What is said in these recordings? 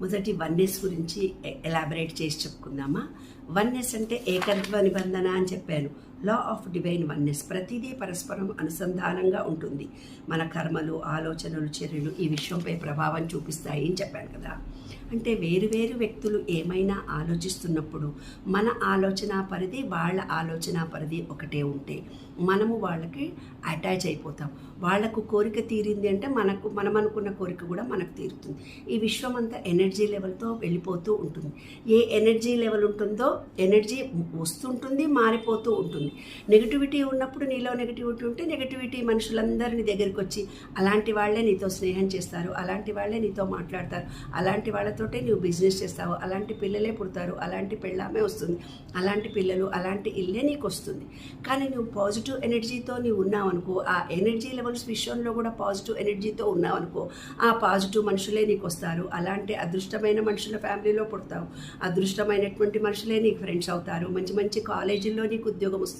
మొదటి వన్నెస్ గురించి ఎలాబరేట్ చేసి చెప్పుకుందామా? వన్నెస్ అంటే ఏకత్వ నిబంధన అని చెప్పాను. లా ఆఫ్ డివైన్ వన్నెస్ ప్రతిదీ పరస్పరం అనుసంధానంగా ఉంటుంది. మన కర్మలు ఆలోచనలు చర్యలు ఈ విషయంపై ప్రభావం చూపిస్తాయి అని చెప్పాను కదా. అంటే వేరు వేరు వ్యక్తులు ఏమైనా ఆలోచిస్తున్నప్పుడు మన ఆలోచన పరిధి వాళ్ళ ఆలోచన పరిధి ఒకటే ఉంటే మనము వాళ్ళకి అటాచ్ అయిపోతాం. వాళ్ళకు కోరిక తీరింది అంటే మనకు మనం అనుకున్న కోరిక కూడా మనకు తీరుతుంది. ఈ విశ్వం అంతా ఎనర్జీ లెవెల్తో వెళ్ళిపోతూ ఉంటుంది. ఏ ఎనర్జీ లెవెల్ ఉంటుందో ఎనర్జీ వస్తుంటుంది మారిపోతూ ఉంటుంది. నెగిటివిటీ ఉన్నప్పుడు నీలో నెగిటివిటీ ఉంటే నెగిటివిటీ మనుషులందరినీ దగ్గరికి వచ్చి అలాంటి వాళ్ళే నీతో స్నేహం చేస్తారు అలాంటి వాళ్ళే నీతో మాట్లాడతారు అలాంటి వాళ్ళతోటే నువ్వు బిజినెస్ చేస్తావు అలాంటి పిల్లలే పుడతారు అలాంటి పెళ్ళామే వస్తుంది అలాంటి పిల్లలు అలాంటి ఇల్లే నీకు వస్తుంది. కానీ నువ్వు పాజిటివ్ ఎనర్జీతో నీవు ఉన్నావు అనుకో ఆ ఎనర్జీ లెవెల్స్ విషయంలో కూడా పాజిటివ్ ఎనర్జీతో ఉన్నావు అనుకో ఆ పాజిటివ్ మనుషులే నీకు వస్తారు. అలాంటి అదృష్టమైన మనుషుల ఫ్యామిలీలో పుడతావు అదృష్టమైనటువంటి మనుషులే నీకు ఫ్రెండ్స్ అవుతారు. మంచి మంచి కాలేజీల్లో నీకు ఉద్యోగం వస్తుంది.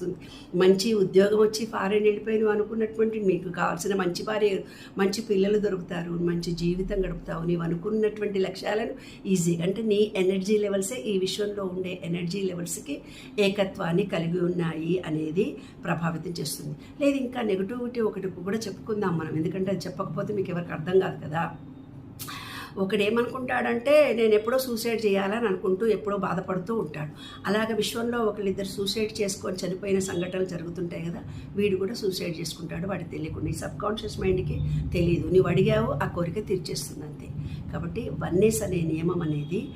మంచి ఉద్యోగం వచ్చి ఫారెన్ వెళ్ళిపోయిన అనుకున్నటువంటి మీకు కావాల్సిన మంచి భార్య మంచి పిల్లలు దొరుకుతారు మంచి జీవితం గడుపుతావు. నీవు అనుకున్నటువంటి లక్ష్యాలను ఈజీగా అంటే నీ ఎనర్జీ లెవెల్సే ఈ విశ్వంలో ఉండే ఎనర్జీ లెవెల్స్కి ఏకత్వాన్ని కలిగి ఉన్నాయి అనేది ప్రభావితం చేస్తుంది. లేదు ఇంకా నెగిటివిటీ ఒకటి కూడా చెప్పుకుందాం మనం. ఎందుకంటే అది చెప్పకపోతే మీకు ఎవరికి అర్థం కాదు కదా? ఒకడేమనుకుంటాడంటే నేను ఎప్పుడో సూసైడ్ చేయాలని అనుకుంటూ ఎప్పుడో బాధపడుతూ ఉంటాడు. అలాగే విశ్వంలో ఒకళ్ళిద్దరు సూసైడ్ చేసుకొని చనిపోయిన సంఘటనలు జరుగుతుంటాయి కదా వీడు కూడా సూసైడ్ చేసుకుంటాడు. వాడికి తెలియకుండా ఈ సబ్ కాన్షియస్ మైండ్కి తెలియదు నువ్వు అడిగావు ఆ కోరిక తీర్చేస్తుంది అంతే. కాబట్టి వన్నెస్ అనే నియమం అనేది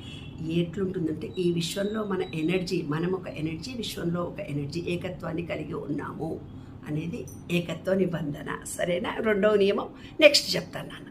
ఎట్లుంటుందంటే ఈ విశ్వంలో మన ఎనర్జీ మనం ఒక ఎనర్జీ విశ్వంలో ఒక ఎనర్జీ ఏకత్వాన్ని కలిగి ఉన్నాము అనేది ఏకత్వ నిబంధన. సరేనా? రెండవ నియమం. నెక్స్ట్ చెప్తాను నాన్న.